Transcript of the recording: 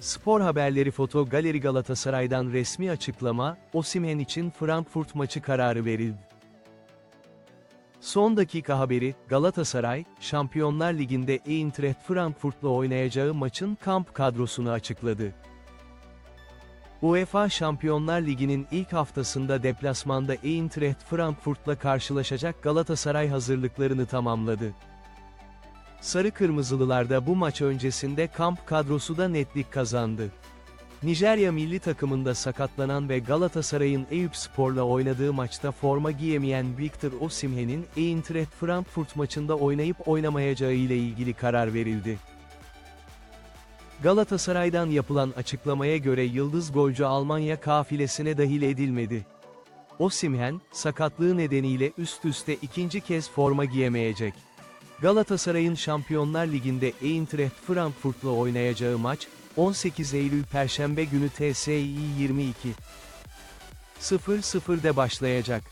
Spor haberleri Foto Galeri Galatasaray'dan resmi açıklama, Osimhen için Frankfurt maçı kararı verildi. Son dakika haberi, Galatasaray, Şampiyonlar Ligi'nde Eintracht Frankfurt'la oynayacağı maçın kamp kadrosunu açıkladı. UEFA Şampiyonlar Ligi'nin ilk haftasında deplasmanda Eintracht Frankfurt'la karşılaşacak Galatasaray hazırlıklarını tamamladı. Sarı Kırmızılılar da bu maç öncesinde kamp kadrosu da netlik kazandı. Nijerya milli takımında sakatlanan ve Galatasaray'ın Eyüp Spor'la oynadığı maçta forma giyemeyen Victor Osimhen'in Eintracht Frankfurt maçında oynayıp oynamayacağı ile ilgili karar verildi. Galatasaray'dan yapılan açıklamaya göre yıldız golcü Almanya kafilesine dahil edilmedi. Osimhen, sakatlığı nedeniyle üst üste ikinci kez forma giyemeyecek. Galatasaray'ın Şampiyonlar Ligi'nde Eintracht Frankfurt'la oynayacağı maç, 18 Eylül Perşembe günü TSI 22. 00'de başlayacak.